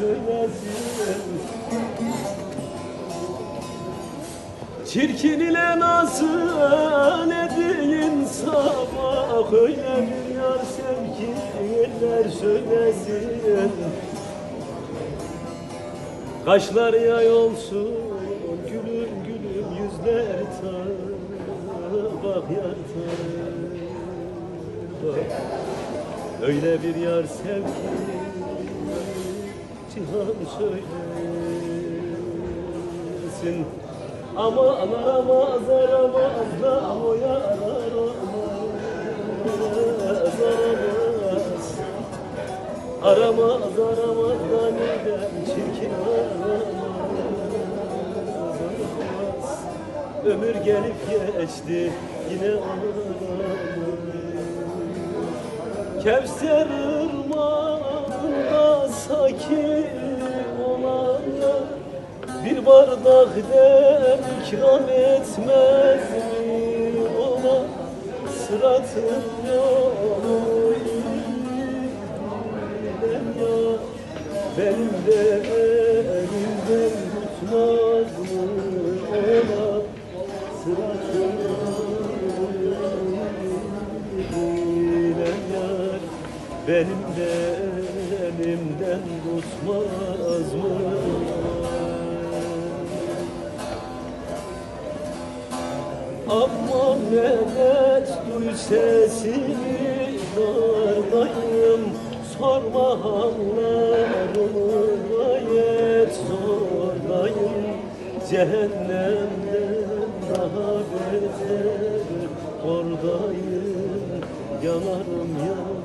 söylesin Çirkin ile nasıl edin sabah Öyle bir yar sevgiler söylesin. Kaşlar yay olsun gülüm gülüm yüzler tar Bak yar tar. Bak Öyle bir yar sevgi cihan söylesin Aman aramaz aramaz da o yar aramaz aramaz Aramaz aramaz da neden çirkin aramaz Ömür gelip geçti yine aramaz Kevser ırmağında Dem ikram etmez mi ona Sıratın yolu iyiler ya. Benim de elimden tutmaz mı ona Sıratın Benim de elimden tutmaz mı? Aman medet duy sesini dardayım Sorma hallarımı gayet zordayım Cehennemden daha beter. Oradayım Yanarım etmez